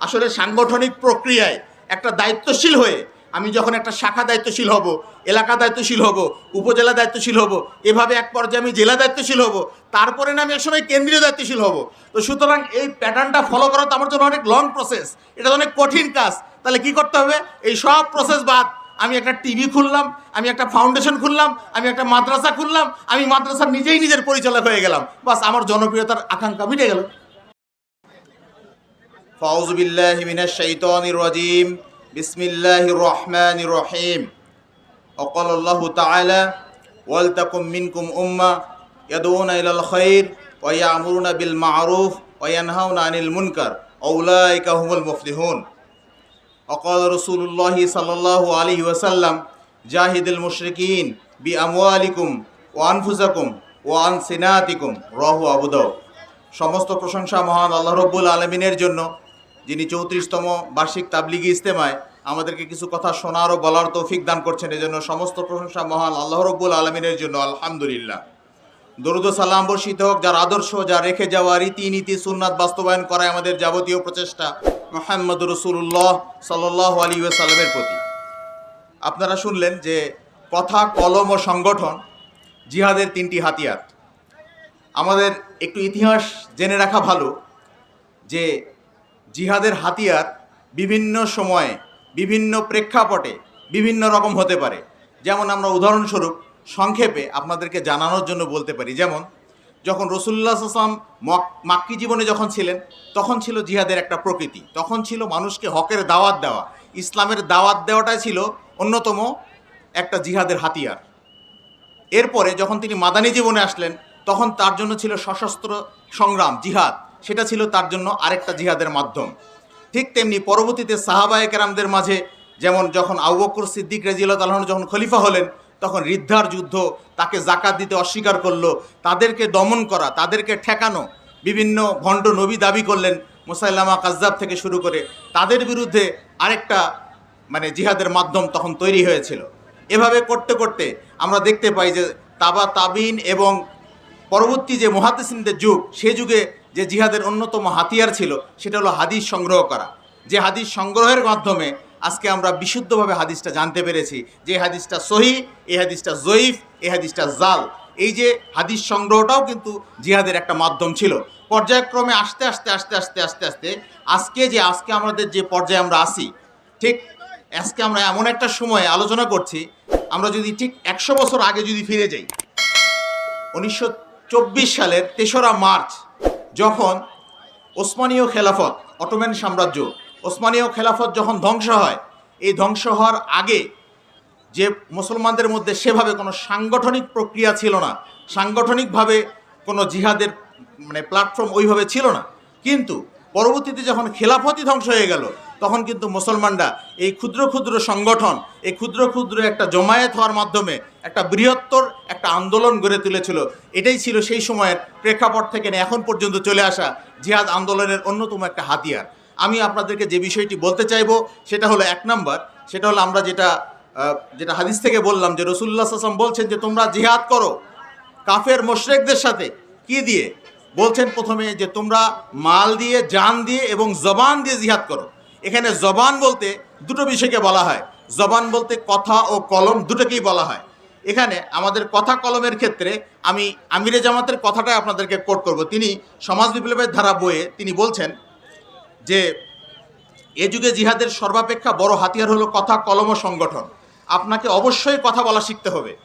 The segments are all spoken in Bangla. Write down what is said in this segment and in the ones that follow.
আসলে সাংগঠনিক প্রক্রিয়ায় একটা দায়িত্বশীল হয়ে আমি যখন একটা শাখা দায়িত্বশীল হব, এলাকা দায়িত্বশীল হব, উপজেলা দায়িত্বশীল হব, এভাবে এক পর্যায়ে আমি জেলা দায়িত্বশীল হব, তারপরে না আমি একসময় কেন্দ্রীয় দায়িত্বশীল হব। তো সুতরাং এই প্যাটার্নটা ফলো করা তো আমার জন্য অনেক লং প্রসেস এটা অনেক কঠিন কাজ। তাহলে কি করতে হবে? এই সব প্রসেস বাদ। আমি একটা টিভি খুললাম, আমি একটা ফাউন্ডেশন খুললাম, আমি একটা মাদ্রাসা খুললাম, আমি মাদ্রাসার নিজেই নিজের পরিচালক হয়ে গেলাম। বাস আমার জনপ্রিয়তার আকাঙ্ক্ষা মিটে গেল। ফাউজ বিল্লাহ মিনাশ শাইতানির রাজিম বিসমিল্লাহির রহমানির রহিম وقال الله تعالى ولتكن منكم أمة يدعون إلى الخير ويأمرون بالمعروف وينهون عن المنكر أولئك هم المفلحون وقال رسول الله صلى الله عليه وسلم جاهد المشركين بأموالكم وأنفسكم وعن سناتكم রাহু আবু দাউদ সমস্ত প্রশংসা মহান আল্লাহ রব্বুল আলমিনের জন্য যিনি চৌত্রিশতম বার্ষিক তাবলিগি ইস্তেমায় আমাদেরকে কিছু কথা শোনার ও বলার তৌফিক দান করছেন, এজন্য সমস্ত প্রশংসা মহান আল্লাহ রব্বুল আলমিনের জন্য, আলহামদুলিল্লাহ। দরুদ সালাম বর্ষিত হোক, যার আদর্শ যা রেখে যাওয়া রীতিনীতি, সুন্নাত বাস্তবায়ন করায় আমাদের যাবতীয় প্রচেষ্টা মোহাম্মদ রসুল্লাহ সাল্লাহ আলী সাল্লামের প্রতি। আপনারা শুনলেন যে কথা, কলম ও সংগঠন জিহাদের তিনটি হাতিয়ার। আমাদের একটু ইতিহাস জেনে রাখা ভালো যে জিহাদের হাতিয়ার বিভিন্ন সময়ে, বিভিন্ন প্রেক্ষাপটে বিভিন্ন রকম হতে পারে। যেমন আমরা উদাহরণস্বরূপ, সংক্ষেপে আপনাদেরকে জানানোর জন্য বলতে পারি। যেমন, যখন রসুল্লাহ আসলাম মাক্কি জীবনে যখন ছিলেন, তখন ছিল জিহাদের একটা প্রকৃতি। তখন ছিল মানুষকে হকের দাওয়াত দেওয়া। ইসলামের দাওয়াত দেওয়াটাই ছিল অন্যতম একটা জিহাদের হাতিয়ার। এরপরে যখন তিনি মাদানী জীবনে আসলেন, তখন তার জন্য ছিল সশস্ত্র সংগ্রাম, জিহাদ। সেটা ছিল তার জন্য আরেকটা জিহাদের মাধ্যম। ঠিক তেমনি পরবর্তীতে সাহাবায়ে কেরামদের মাঝে যেমন যখন আবু বকর সিদ্দিক রেজিউল্লাহ তালন যখন খলিফা হলেন, তখন রিদ্ধার যুদ্ধ তাকে জাকাত দিতে অস্বীকার করল, তাদেরকে দমন করা, তাদেরকে ঠেকানো, বিভিন্ন ভণ্ড নবী দাবি করলেন মুসাইলামা কাজ্জাব থেকে শুরু করে। তাদের বিরুদ্ধে আরেকটা মানে জিহাদের মাধ্যম তখন তৈরি হয়েছিল। এভাবে করতে করতে আমরা দেখতে পাই যে তাবা তাবিন এবং পরবর্তী যে মহাদিসিনদের যুগ, সে যুগে যে জিহাদের অন্যতম হাতিয়ার ছিল, সেটা হলো হাদিস সংগ্রহ করা। যে হাদিস সংগ্রহের মাধ্যমে আজকে আমরা বিশুদ্ধভাবে হাদিসটা জানতে পেরেছি যে হাদিসটা সহি, এই হাদিসটা জয়ীফ, এই হাদিসটা জাল। এই যে হাদিস সংগ্রহটাও কিন্তু জিহাদের একটা মাধ্যম ছিল। পর্যায়ক্রমে আস্তে আস্তে আস্তে আস্তে আস্তে আস্তে আজকে যে, আজকে আমাদের যে পর্যায়ে আমরা আসি ঠিক আজকে আমরা এমন একটা সময়ে আলোচনা করছি, আমরা যদি ঠিক একশো বছর আগে যদি ফিরে যাই, উনিশশো সালের তেসরা মার্চ যখন ওসমানীয় খেলাফত, অটোম্যান সাম্রাজ্য, ওসমানীয় খেলাফত যখন ধ্বংস হয়, এই ধ্বংস হওয়ার আগে যে মুসলমানদের মধ্যে সেভাবে কোনো সাংগঠনিক প্রক্রিয়া ছিল না, সাংগঠনিকভাবে কোনো জিহাদের মানে প্ল্যাটফর্ম ওইভাবে ছিল না। কিন্তু পরবর্তীতে যখন খেলাফতই ধ্বংস হয়ে গেল তখন কিন্তু মুসলমানরা এই ক্ষুদ্র ক্ষুদ্র সংগঠন, এই ক্ষুদ্র ক্ষুদ্র একটা জমায়েত হওয়ার মাধ্যমে একটা বৃহত্তর একটা আন্দোলন গড়ে তুলেছিল। এটাই ছিল সেই সময়ের প্রেক্ষাপট থেকে এখন পর্যন্ত চলে আসা জিহাদ আন্দোলনের অন্যতম একটা হাতিয়ার। আমি আপনাদেরকে যে বিষয়টি বলতে চাইব, সেটা হলো এক নম্বর। সেটা হলো আমরা যেটা যেটা হাদিস থেকে বললাম যে রসুল্লাহ আসলাম বলছেন যে, তোমরা জিহাদ করো, কাফের, মোশরেকদের সাথে। কি দিয়ে? বলছেন প্রথমে যে, তোমরা মাল দিয়ে, জান দিয়ে এবং জবান দিয়ে জিহাদ করো। এখানে জবান বলতে দুটো বিষয়কে বলা হয়। জবান বলতে কথা ও কলম দুটোকেই বলা হয়। এখানে আমাদের কথা কলমের ক্ষেত্রে আমি আমিরে জামাতের কথাটাই আপনাদেরকে কোট করব। তিনি সমাজ বিপ্লবের ধারা বইয়ে তিনি বলছেন যে, এ যুগে জিহাদের সর্বাপেক্ষা বড় হাতিয়ার হলো কথা, কলম ও সংগঠন। আপনাকে অবশ্যই কথা বলা শিখতে হবে।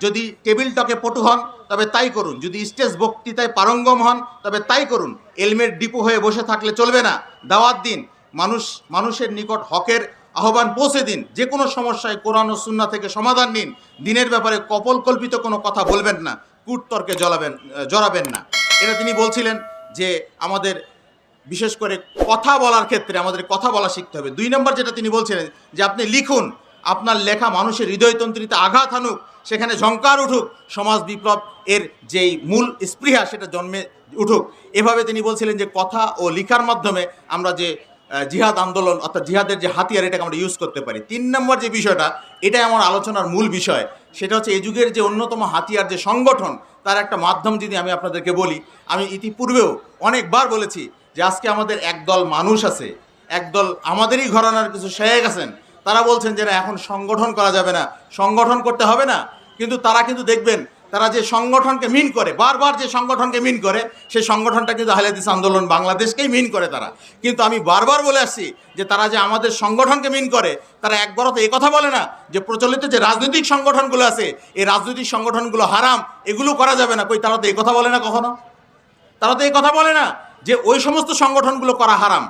যদি টেবিল টকে পটু হন, তবে তাই করুন। যদি স্টেজ বক্তৃতায় পারঙ্গম হন, তবে তাই করুন। এলমের ডিপো হয়ে বসে থাকলে চলবে না। দাওয়াত দিন। মানুষ, মানুষের নিকট হকের আহ্বান পৌঁছে দিন। যে কোনো সমস্যায় কোরআন ও সুন্না থেকে সমাধান নিন। দিনের ব্যাপারে কপলকল্পিত কোনো কথা বলবেন না। কূটতর্কে জড়াবেন জড়াবেন না। এটা তিনি বলছিলেন যে আমাদের বিশেষ করে কথা বলার ক্ষেত্রে আমাদের কথা বলা শিখতে হবে। দুই নম্বর যেটা তিনি বলছিলেন যে আপনি লিখুন। আপনার লেখা মানুষের হৃদয়তন্ত্রীতে আঘাত হানুক সেখানে ঝঙ্কার উঠুক, সমাজ বিপ্লব এর যেই মূল স্পৃহা সেটা জন্মে উঠুক। এভাবে তিনি বলছিলেন যে কথা ও লিখার মাধ্যমে আমরা যে জিহাদ আন্দোলন অর্থাৎ জিহাদের যে হাতিয়ার এটাকে আমরা ইউজ করতে পারি। তিন নম্বর যে বিষয়টা এটাই আমার আলোচনার মূল বিষয়। সেটা হচ্ছে এই যুগের যে অন্যতম হাতিয়ার যে সংগঠন, তার একটা মাধ্যম যদি আমি আপনাদেরকে বলি, আমি ইতিপূর্বেও অনেকবার বলেছি যে আজকে আমাদের একদল মানুষ আছে, একদল আমাদেরই ঘরানার কিছু শেখ আছেন তারা বলছেন যে না, এখন সংগঠন করা যাবে না। সংগঠন করতে হবে না। কিন্তু তারা কিন্তু দেখবেন, তারা যে সংগঠনকে মিন করে, বারবার যে সংগঠনকে মিন করে সেই সংগঠনটা কিন্তু হাইলাদিস আন্দোলন বাংলাদেশকেই মিন করে তারা। কিন্তু আমি বারবার বলে আসছি যে তারা যে আমাদের সংগঠনকে মিন করে, তারা একবারও তো কথা বলে না যে প্রচলিত যে রাজনৈতিক সংগঠনগুলো আছে, এই রাজনৈতিক সংগঠনগুলো হারাম, এগুলো করা যাবে না। কই, তারা তো কথা বলে না কখনো? তারা তো কথা বলে না যে ওই সমস্ত সংগঠনগুলো করা হারাম।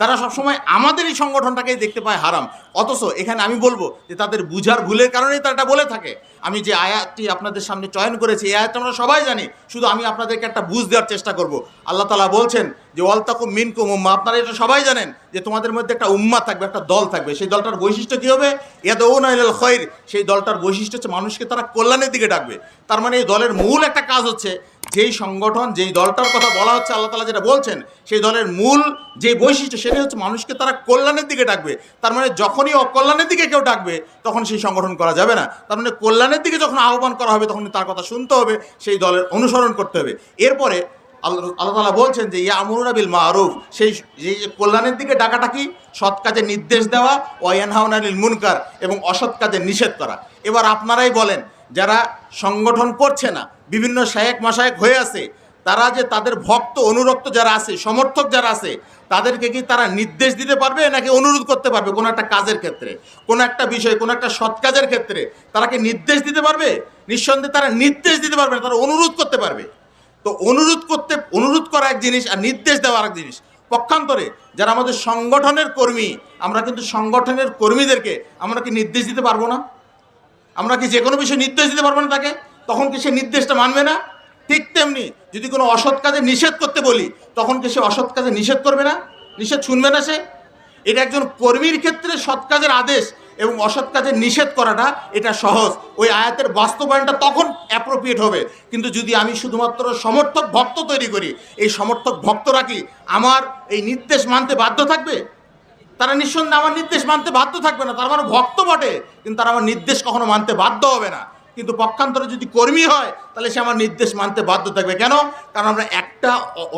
তারা সবসময় আমাদের এই সংগঠনটাকেই দেখতে পায় হারাম। অথচ এখানে আমি বলব যে তাদের বুঝার ভুলের কারণেই তারা এটা বলে থাকে। আমি যে আয়াতটি আপনাদের সামনে চয়ন করেছি, এই আয়াতটা আমরা সবাই জানি। শুধু আমি আপনাদেরকে একটা বুঝ দেওয়ার চেষ্টা করব। আল্লাহ তালা বলছেন যে, ওয়ালতাকুম মিনকুম উম্মা আপনারা এটা সবাই জানেন যে, তোমাদের মধ্যে একটা উম্মা থাকবে, একটা দল থাকবে। সেই দলটার বৈশিষ্ট্য কী হবে? ইয়াদৌনা ইলাল খৈর সেই দলটার বৈশিষ্ট্য হচ্ছে মানুষকে তারা কল্যাণের দিকে ডাকবে। তার মানে এই দলের মূল একটা কাজ হচ্ছে যেই সংগঠন, যেই দলটার কথা বলা হচ্ছে, আল্লাহ তালা যেটা বলছেন, সেই দলের মূল যে বৈশিষ্ট্য সেটাই হচ্ছে মানুষকে তারা কল্যাণের দিকে ডাকবে। তার মানে যখনই অকল্যাণের দিকে কেউ ডাকবে, তখন সেই সংগঠন করা যাবে না। তার মানে কল্যাণের দিকে যখন আহ্বান করা হবে তখন তার কথা শুনতে হবে, সেই দলের অনুসরণ করতে হবে। এরপরে আল্লাহ তালা বলছেন যে ইয়া আমরুনা বিল মারুফ, সেই যে কল্যাণের দিকে ডাকাটা কি? সৎ কাজে নির্দেশ দেওয়া ওয়ানহাউনালিল মুনকার, এবং অসৎ কাজে নিষেধ করা। এবার আপনারাই বলেন, যারা সংগঠন করছে না বিভিন্ন শায়েক মাসায়েক হয়ে আছে, তারা যে তাদের ভক্ত অনুরক্ত যারা আছে, সমর্থক যারা আছে, তাদেরকে কি তারা নির্দেশ দিতে পারবে নাকি অনুরোধ করতে পারবে কোনো একটা কাজের ক্ষেত্রে? কোনো একটা বিষয়, কোনো একটা সৎ কাজের ক্ষেত্রে তারা কি নির্দেশ দিতে পারবে? নিঃসন্দেহে তারা নির্দেশ দিতে পারবে তারা অনুরোধ করতে পারবে। তো অনুরোধ করতে, অনুরোধ করা এক জিনিস আর নির্দেশ দেওয়া এক জিনিস। পক্ষান্তরে যারা আমাদের সংগঠনের কর্মী, আমরা কিন্তু সংগঠনের কর্মীদেরকে আমরা কি নির্দেশ দিতে পারব না? আমরা কি যে কোনো বিষয়ে নির্দেশ দিতে পারব না তাকে? তখন কি সে নির্দেশটা মানবে না? ঠিক তেমনি যদি কোনো অসৎ কাজে নিষেধ করতে বলি, তখন কি সে অসৎ কাজে নিষেধ করবে না? নিষেধ শুনবে না সে? এটা একজন কর্মীর ক্ষেত্রে সৎ কাজের আদেশ এবং অসৎ কাজের নিষেধ করাটা, এটা সহজ। ওই আয়াতের বাস্তবায়নটা তখন অ্যাপ্রোপ্রিয়েট হবে। কিন্তু যদি আমি শুধুমাত্র সমর্থক ভক্ত তৈরি করি, এই সমর্থক ভক্তরা কি আমার এই নির্দেশ মানতে বাধ্য থাকবে? তারা নিঃসন্দেহে আমার নির্দেশ মানতে বাধ্য থাকবে না। তার মানে ভক্ত বটে, কিন্তু তারা আমার নির্দেশ কখনো মানতে বাধ্য হবে না। কিন্তু পক্ষান্তরে যদি কর্মী হয়, তাহলে সে আমার নির্দেশ মানতে বাধ্য থাকবে। কেন? কারণ আমরা একটা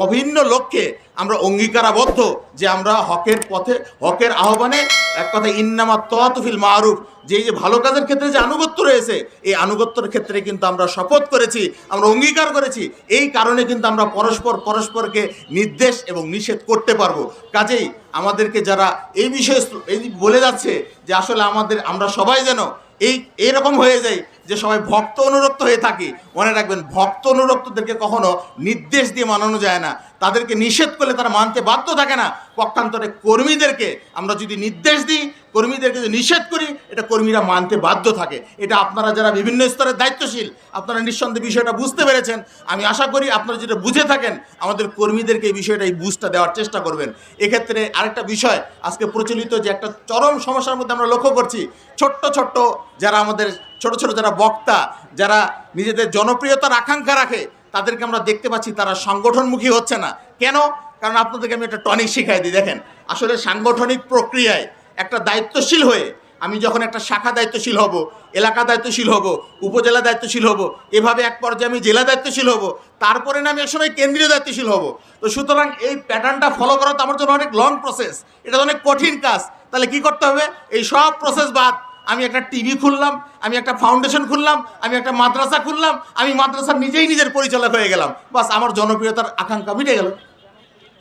অভিন্ন লক্ষ্যে আমরা অঙ্গীকারাবদ্ধ যে আমরা হকের পথে, হকের আহ্বানে এক কথা ইন্নামা তোয়াতুফিল মারুফ। যে যে ভালো কাজের ক্ষেত্রে যে আনুগত্য রয়েছে, এই আনুগত্যর ক্ষেত্রে কিন্তু আমরা শপথ করেছি, আমরা অঙ্গীকার করেছি। এই কারণে কিন্তু আমরা পরস্পর পরস্পরকে নির্দেশ এবং নিষেধ করতে পারব। কাজেই আমাদেরকে যারা এই বিষয়ে এই বলে যাচ্ছে যে আসলে আমাদের, আমরা সবাই যেন এই, এরকম হয়ে যায় যে সবাই ভক্ত অনুরক্ত হয়ে থাকি, মনে রাখবেন, ভক্ত অনুরক্তদেরকে কখনো নির্দেশ দিয়ে মানানো যায় না। তাদেরকে নিষেধ করলে তারা মানতে বাধ্য থাকে না। পক্ষান্তরে কর্মীদেরকে আমরা যদি নির্দেশ দিই, কর্মীদেরকে যদি নিষেধ করি, এটা কর্মীরা মানতে বাধ্য থাকে। এটা আপনারা যারা বিভিন্ন স্তরের দায়িত্বশীল, আপনারা নিঃসন্দেহে বিষয়টা বুঝতে পেরেছেন। আমি আশা করি আপনারা যেটা বুঝে থাকেন, আমাদের কর্মীদেরকে এই বিষয়টা এই বুঝটা দেওয়ার চেষ্টা করবেন। এক্ষেত্রে আরেকটা বিষয়, আজকে প্রচলিত যে একটা চরম সমস্যার মধ্যে আমরা লক্ষ্য করছি, ছোট্ট ছোট্ট যারা আমাদের ছোট ছোট যারা বক্তা, যারা নিজেদের জনপ্রিয়তার আকাঙ্ক্ষা রাখে, তাদেরকে আমরা দেখতে পাচ্ছি তারা সংগঠনমুখী হচ্ছে না। কেন? কারণ আপনাদেরকে আমি একটা টনিক শিখাই দিই, দেখেন। আসলে সাংগঠনিক প্রক্রিয়ায় একটা দায়িত্বশীল হয়ে আমি যখন একটা শাখা দায়িত্বশীল হব, এলাকা দায়িত্বশীল হব, উপজেলা দায়িত্বশীল হব, এভাবে এক পর্যায়ে আমি জেলা দায়িত্বশীল হব, তারপরে না আমি একসময় কেন্দ্রীয় দায়িত্বশীল হব। তো সুতরাং এই প্যাটার্নটা ফলো করা তো আমার জন্য অনেক লং প্রসেস এটা অনেক কঠিন কাজ। তাহলে কি করতে হবে? এই সব প্রসেস বাদ আমি একটা টিভি খুললাম, আমি একটা ফাউন্ডেশন খুললাম, আমি একটা মাদ্রাসা খুললাম, আমি মাদ্রাসা নিজেই নিজের পরিচালক হয়ে গেলাম। বাস, আমার জনপ্রিয়তার আকাঙ্ক্ষা মিটে গেল।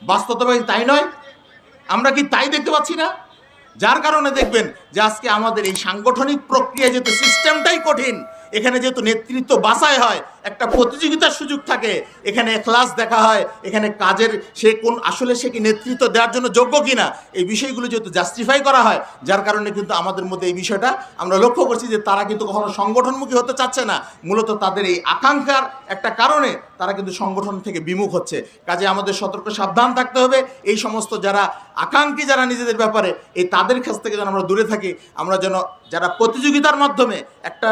বাস্তবে তাই নয়? আমরা কি তাই দেখতে পাচ্ছি না? যার কারণে দেখবেন যে আজকে আমাদের এই সাংগঠনিক প্রক্রিয়া যেহেতু সিস্টেমটাই কঠিন এখানে যেহেতু নেতৃত্ব বাছাই হয়, একটা প্রতিযোগিতার সুযোগ থাকে, এখানে ক্লাস দেখা হয়, এখানে কাজের সে কোন আসলে সে কি নেতৃত্ব দেওয়ার জন্য যোগ্য কিনা, এই বিষয়গুলো যেহেতু জাস্টিফাই করা হয়, যার কারণে কিন্তু আমাদের মধ্যে এই বিষয়টা আমরা লক্ষ্য করছি যে তারা কিন্তু কখনো সংগঠনমুখী হতে চাচ্ছে না। মূলত তাদের এই আকাঙ্ক্ষার একটা কারণে তারা কিন্তু সংগঠন থেকে বিমুখ হচ্ছে। কাজে আমাদের সতর্ক সাবধান থাকতে হবে। এই সমস্ত যারা আকাঙ্ক্ষী, যারা নিজেদের ব্যাপারে, এই তাদের কাছ থেকে যেন আমরা দূরে থাকি। আমরা যেন যারা প্রতিযোগিতার মাধ্যমে একটা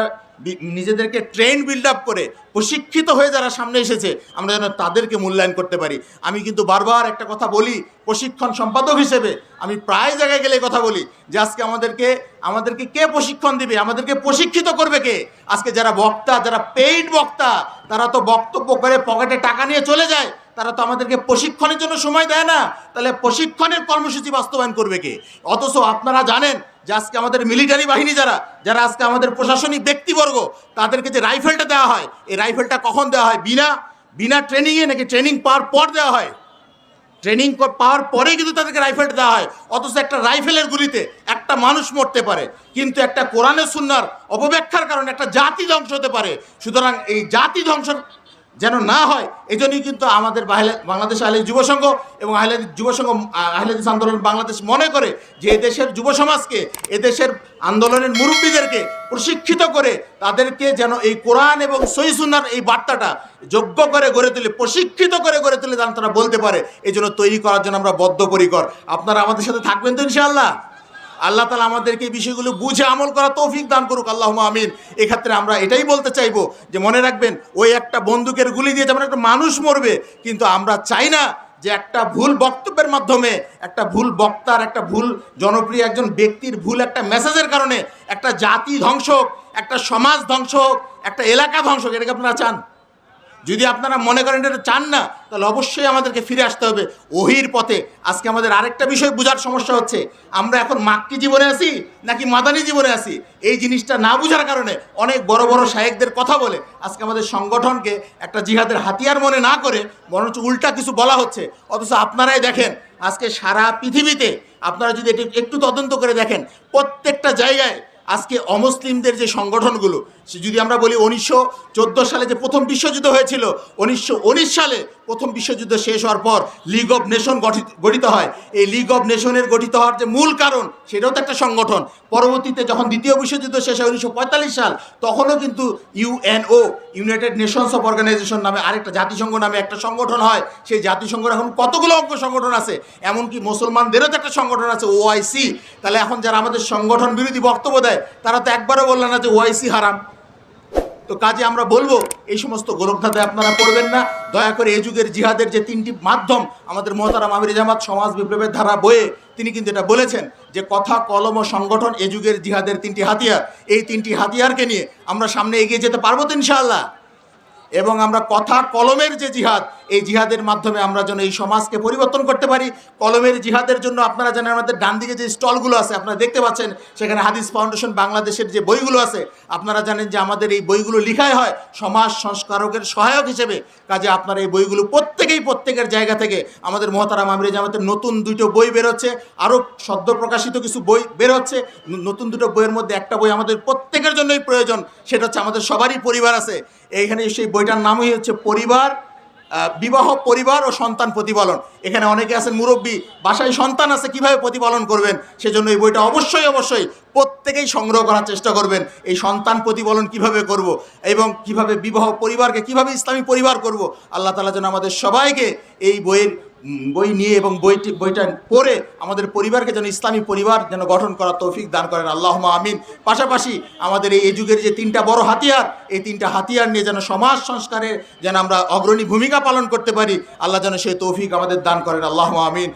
নিজেদেরকে ট্রেন বিল্ড আপ করে প্রশিক্ষিত হয়ে যারা সামনে এসেছে, আমরা যেন তাদেরকে মূল্যায়ন করতে পারি। আমি কিন্তু বারবার একটা কথা বলি, প্রশিক্ষণ সম্পাদক হিসেবে আমি প্রায় জায়গায় গেলে কথা বলি যে, আজকে আমাদেরকে আমাদেরকে কে প্রশিক্ষণ দিবে? আমাদেরকে প্রশিক্ষিত করবে কে? আজকে যারা বক্তা, যারা পেইড বক্তা, তারা তো বক্তব্য করে পকেটে টাকা নিয়ে চলে যায়, তারা তো আমাদেরকে প্রশিক্ষণের জন্য সময় দেয় না। তাহলে প্রশিক্ষণের কর্মসূচি বাস্তবায়ন করবে কে? অথচ আপনারা জানেন যে আজকে আমাদের মিলিটারি বাহিনী যারা যারা আজকে আমাদের প্রশাসনিক ব্যক্তিবর্গ, তাদেরকে যে রাইফেলটা দেওয়া হয়, এই রাইফেলটা কখন দেওয়া হয়? বিনা বিনা ট্রেনিংয়ে নাকি ট্রেনিং পাওয়ার পর দেওয়া হয়? ট্রেনিং পাওয়ার পরে কিন্তু তাদেরকে রাইফেলটা দেওয়া হয়। অথচ একটা রাইফেলের গুলিতে একটা মানুষ মরতে পারে। কিন্তু একটা কোরআনের সুন্নার অপব্যাখ্যার কারণে একটা জাতি ধ্বংস হতে পারে। সুতরাং এই জাতি ধ্বংস যেন না হয় এই জন্যই কিন্তু আমাদের বাংলাদেশ আহলে যুব সংঘ এবং আহলে যুব সংঘ আহলেদিস আন্দোলন বাংলাদেশ মনে করে যে এদেশের যুব সমাজকে এদেশের আন্দোলনের মুরব্বীদেরকে প্রশিক্ষিত করে তাদেরকে যেন এই কোরআন এবং সহি সুন্নার এই বার্তাটা যোগ্য করে গড়ে তুলে, প্রশিক্ষিত করে গড়ে তুলে যেন তারা বলতে পারে এই জন্য তৈরি করার জন্য আমরা বদ্ধপরিকর। আপনারা আমাদের সাথে থাকবেন তো ইনশাআল্লাহ? আল্লাহ তালা আমাদেরকে এই বিষয়গুলো বুঝে আমল করা তৌফিক দান করুক আল্লাহ আমিন। এক্ষেত্রে আমরা এটাই বলতে চাইব যে, মনে রাখবেন, ওই একটা বন্দুকের গুলি দিয়ে যেমন একটা মানুষ মরবে, কিন্তু আমরা চাই না যে একটা ভুল বক্তব্যের মাধ্যমে, একটা ভুল বক্তার, একটা ভুল জনপ্রিয় একজন ব্যক্তির ভুল একটা মেসেজের কারণে একটা জাতি ধ্বংস একটা সমাজ ধ্বংস একটা এলাকা ধ্বংস এটাকে আপনারা চান? যদি আপনারা মনে করেন এটা চান না, তাহলে অবশ্যই আমাদেরকে ফিরে আসতে হবে। ওহির পথে। আজকে আমাদের আরেকটা বিষয় বোঝার সমস্যা হচ্ছে, আমরা এখন মাক্কি জীবনে আছি নাকি মাদানি জীবনে আছি? এই জিনিসটা না বোঝার কারণে অনেক বড় বড় শায়েকদের কথা বলে আজকে আমাদের সংগঠনকে একটা জিহাদের হাতিয়ার মনে না করে, বরঞ্চ উল্টা কিছু বলা হচ্ছে। অথচ আপনারাই দেখেন, আজকে সারা পৃথিবীতে আপনারা যদি একটু তদন্ত করে দেখেন, প্রত্যেকটা জায়গায় আজকে অমুসলিমদের যে সংগঠনগুলো যদি আমরা বলি উনিশশো চোদ্দ সালে যে প্রথম বিশ্বযুদ্ধ হয়েছিল, উনিশশো উনিশ সালে প্রথম বিশ্বযুদ্ধ শেষ হওয়ার পর লিগ অব নেশন গঠিত গঠিত হয়। এই লিগ অব নেশনের গঠিত হওয়ার যে মূল কারণ, সেটাও তো একটা সংগঠন। পরবর্তীতে যখন দ্বিতীয় বিশ্বযুদ্ধ শেষ হয় উনিশশো পঁয়তাল্লিশ সাল, তখনও কিন্তু UNO United Nations of organization নামে আরেকটা জাতিসংঘ নামে একটা সংগঠন হয়। সেই জাতিসংঘের এখন কতগুলো অঙ্গ সংগঠন আছে? এমনকি মুসলমানদেরও তো একটা সংগঠন আছে ওআইসি তাহলে এখন যারা আমাদের সংগঠন বিরোধী বক্তব্য দেয়, তারা তো একবারও বললেন না যে ওআইসি হারাম। তো কাজে আমরা বলব, এই সমস্ত গোরখধাতে আপনারা পড়বেন না। দয়া করে এই যুগের জিহাদের যে তিনটি মাধ্যম, আমাদের মহতারাম আমির জামাত সমাজ বিপ্লবের ধারা বয়ে তিনি কিন্তু এটা বলেছেন যে কথা, কলম ও সংগঠন এ যুগের জিহাদের তিনটি হাতিয়ার। এই তিনটি হাতিয়ারকে নিয়ে আমরা সামনে এগিয়ে যেতে পারব তো ইনশাআল্লাহ? এবং আমরা কথা কলমের যে জিহাদ, এই জিহাদের মাধ্যমে আমরা যেন এই সমাজকে পরিবর্তন করতে পারি। কলমের জিহাদের জন্য আপনারা জানেন আমাদের ডান দিকে যে স্টলগুলো আছে, আপনারা দেখতে পাচ্ছেন, সেখানে হাদিস ফাউন্ডেশন বাংলাদেশের যে বইগুলো আছে, আপনারা জানেন যে আমাদের এই বইগুলো লিখাই হয় সমাজ সংস্কারকের সহায়ক হিসেবে। কাজে আপনারা এই বইগুলো প্রত্যেকেই প্রত্যেকের জায়গা থেকে আমাদের মহতারাম আমিরে জামাতের নতুন দুটো বই বেরোচ্ছে আরও সদ্য প্রকাশিত কিছু বই বেরোচ্ছে। নতুন দুটো বইয়ের মধ্যে একটা বই আমাদের প্রত্যেকের জন্যই প্রয়োজন, সেটা হচ্ছে আমাদের সবারই পরিবার আছে। এইখানে সেই বইটার নামই হচ্ছে পরিবার বিবাহ পরিবার ও সন্তান প্রতিপালন। এখানে অনেকে আছেন মুরব্বী, বাসায় সন্তান আছে, কীভাবে প্রতিপালন করবেন? সেজন্য এই বইটা অবশ্যই অবশ্যই প্রত্যেকেই সংগ্রহ করার চেষ্টা করবেন। এই সন্তান প্রতিপালন কীভাবে করব এবং কীভাবে বিবাহ পরিবারকে, কীভাবে ইসলামী পরিবার করব, আল্লাহ তালা যেন আমাদের সবাইকে এই বইয়ের বই নিয়ে এবং বইটি, বইটা পড়ে আমাদের পরিবারকে যেন ইসলামী পরিবার যেন গঠন করার তৌফিক দান করেন। আল্লাহ আমিন। পাশাপাশি আমাদের এই যুগের যে তিনটা বড় হাতিয়ার, এই তিনটা হাতিয়ার নিয়ে যেন সমাজ সংস্কারে যেন আমরা অগ্রণী ভূমিকা পালন করতে পারি, আল্লাহ যেন সেই তৌফিক আমাদের দান করেন। আল্লাহ আমিন।